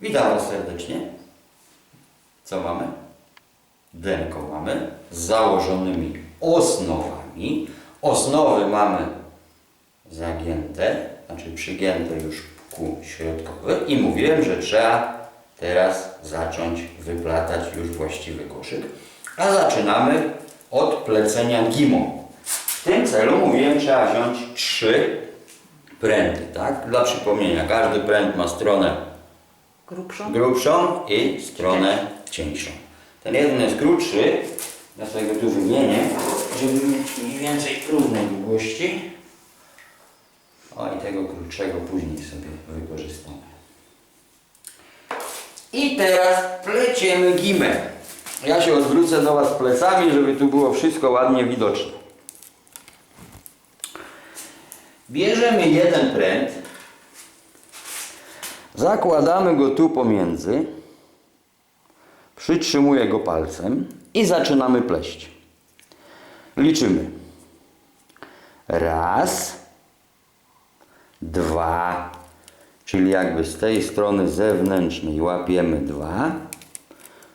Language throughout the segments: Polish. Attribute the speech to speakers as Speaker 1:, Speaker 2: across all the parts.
Speaker 1: Witam Was serdecznie. Co mamy? Denko mamy z założonymi osnowami. Osnowy mamy zagięte, znaczy przygięte już ku środkowy i mówiłem, że trzeba teraz zacząć wyplatać już właściwy koszyk. A zaczynamy od plecenia gimą. W tym celu mówiłem, trzeba wziąć trzy pręty, tak? Dla przypomnienia, każdy pręt ma stronę
Speaker 2: Grubszą?
Speaker 1: grubszą i stronę cieńszą. Ten jeden jest krótszy, ja sobie go tu wymienię, żeby mieć mniej więcej równej długości. O i tego krótszego później sobie wykorzystamy. I teraz pleciemy gimę. Ja się odwrócę do Was plecami, żeby tu było wszystko ładnie widoczne. Bierzemy jeden pręt, Zakładamy go tu pomiędzy, przytrzymuję go palcem i zaczynamy pleść. Liczymy. Raz, dwa, czyli jakby z tej strony zewnętrznej łapiemy dwa,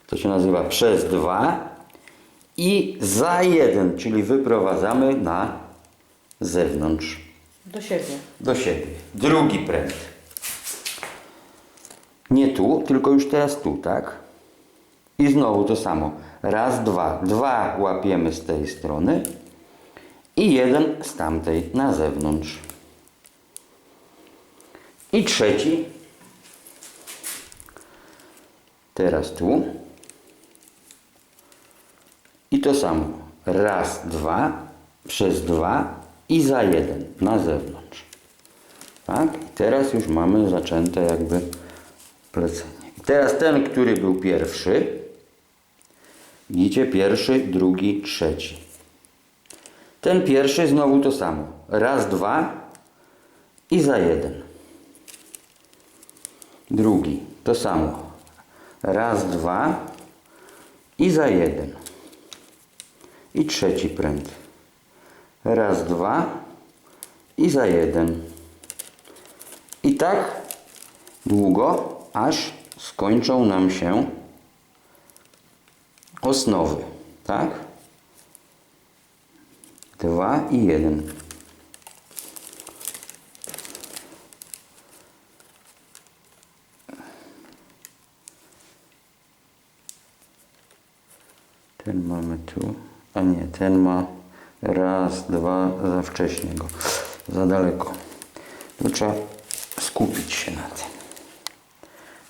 Speaker 1: to się nazywa przez dwa i za jeden, czyli wyprowadzamy na zewnątrz,
Speaker 2: Do siebie.
Speaker 1: do siebie. Drugi pręt. Nie tu, tylko już teraz tu, tak? I znowu to samo. Raz, dwa. Dwa łapiemy z tej strony i jeden z tamtej na zewnątrz. I trzeci. Teraz tu. I to samo. Raz, dwa, przez dwa i za jeden na zewnątrz. Tak? I teraz już mamy zaczęte jakby plecenie. I teraz ten, który był pierwszy, widzicie, pierwszy, drugi, trzeci. Ten pierwszy znowu to samo. Raz, dwa i za jeden. Drugi, to samo. Raz, dwa i za jeden. I trzeci pręt. Raz, dwa i za jeden. I tak długo, aż skończą nam się osnowy. Tak? Dwa i jeden. Ten mamy tu, a nie, ten ma raz, dwa, za wcześnie go, za daleko. Tu trzeba skupić się na tym.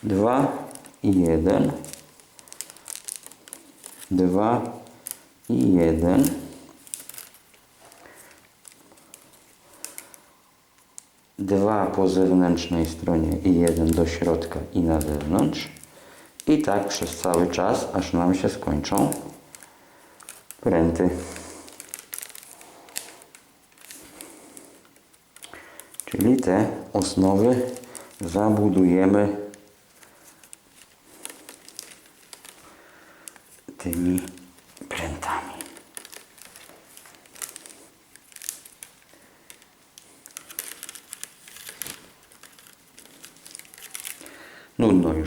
Speaker 1: Dwa i jeden. Dwa i jeden. Dwa po zewnętrznej stronie i jeden do środka i na zewnątrz. I tak przez cały czas, aż nam się skończą pręty. Czyli te osnowy zabudujemy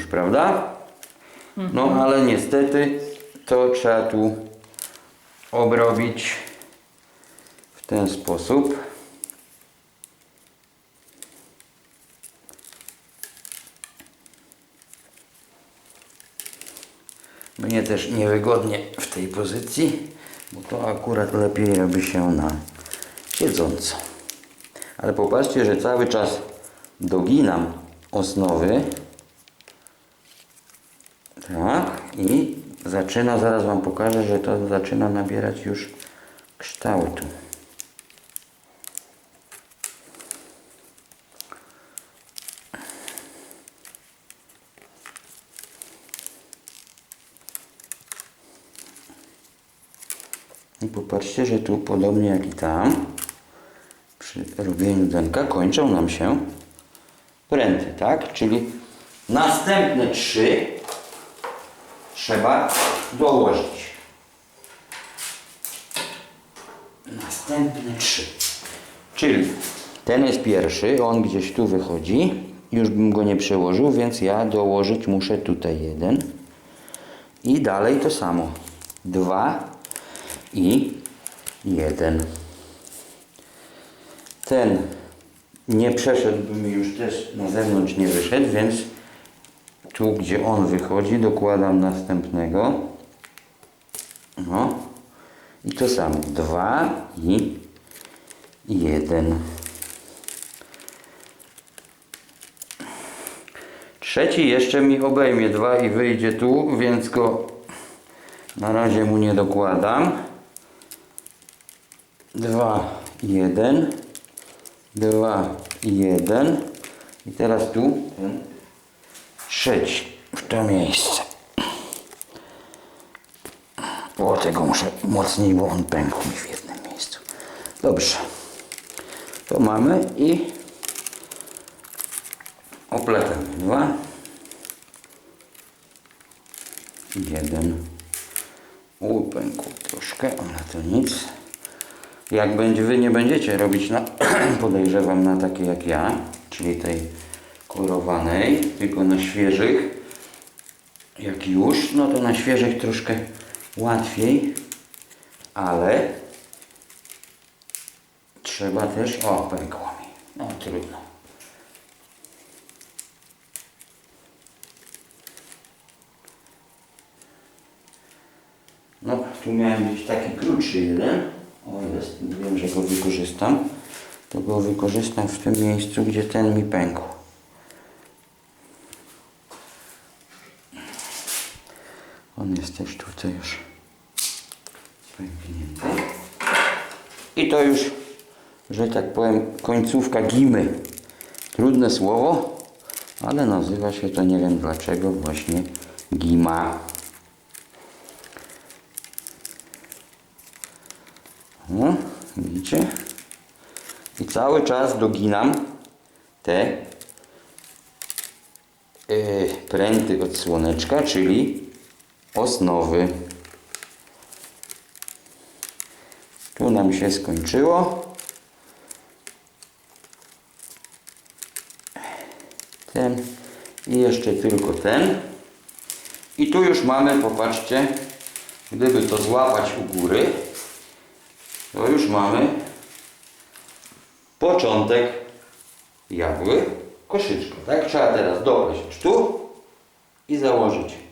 Speaker 1: już, prawda? No ale niestety to trzeba tu obrobić w ten sposób. Mnie też niewygodnie w tej pozycji, bo to akurat lepiej robi się na siedząco. Ale popatrzcie, że cały czas doginam osnowy. Tak, i zaczyna, zaraz Wam pokażę, że to zaczyna nabierać już kształtu. I popatrzcie, że tu podobnie jak i tam, przy robieniu denka kończą nam się pręty, tak? Czyli następne trzy trzeba dołożyć. Następne trzy. Czyli ten jest pierwszy, on gdzieś tu wychodzi już bym go nie przełożył, więc ja dołożyć muszę tutaj jeden. I dalej to samo. Dwa i jeden. Ten nie przeszedłby mi już też na zewnątrz nie wyszedł, więc tu gdzie on wychodzi dokładam następnego. No. I to samo. Dwa i jeden. Trzeci jeszcze mi obejmie dwa i wyjdzie tu, więc go na razie mu nie dokładam. Dwa, jeden. Dwa, jeden. I teraz tu trzeci w to miejsce. O, tego muszę mocniej, bo on pękł mi w jednym miejscu. Dobrze. To mamy i opletamy. Dwa. Jeden. U, pękł troszkę, ale to nic. Jak będzie, wy nie będziecie robić, na, podejrzewam, na takie jak ja, czyli tej kolorowanej, tylko na świeżych, jak już, no to na świeżych troszkę łatwiej, ale trzeba też, o, pękło mi, no trudno. No, tu miałem być taki krótszy jeden. O, jest. Wiem, że go wykorzystam. To go wykorzystam w tym miejscu, gdzie ten mi pękł. On jest też tutaj już pęknięty. I to już, że tak powiem, końcówka gimy. Trudne słowo, ale nazywa się to nie wiem dlaczego właśnie gima. No, widzicie? I cały czas doginam te yy, pręty od słoneczka, czyli osnowy. Tu nam się skończyło. Ten i jeszcze tylko ten. I tu już mamy, popatrzcie, gdyby to złapać u góry, to już mamy początek jagły koszyczką. Tak? Trzeba teraz dopaść tu i założyć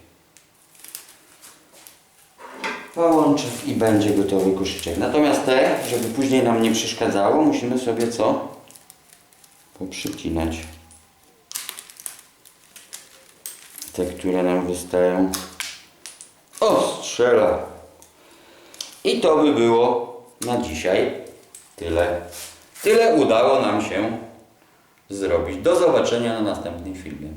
Speaker 1: i będzie gotowy koszyczek. Natomiast te, żeby później nam nie przeszkadzało, musimy sobie co? Poprzycinać. Te, które nam wystają. O, strzela. I to by było na dzisiaj tyle. Tyle udało nam się zrobić. Do zobaczenia na następnym filmie.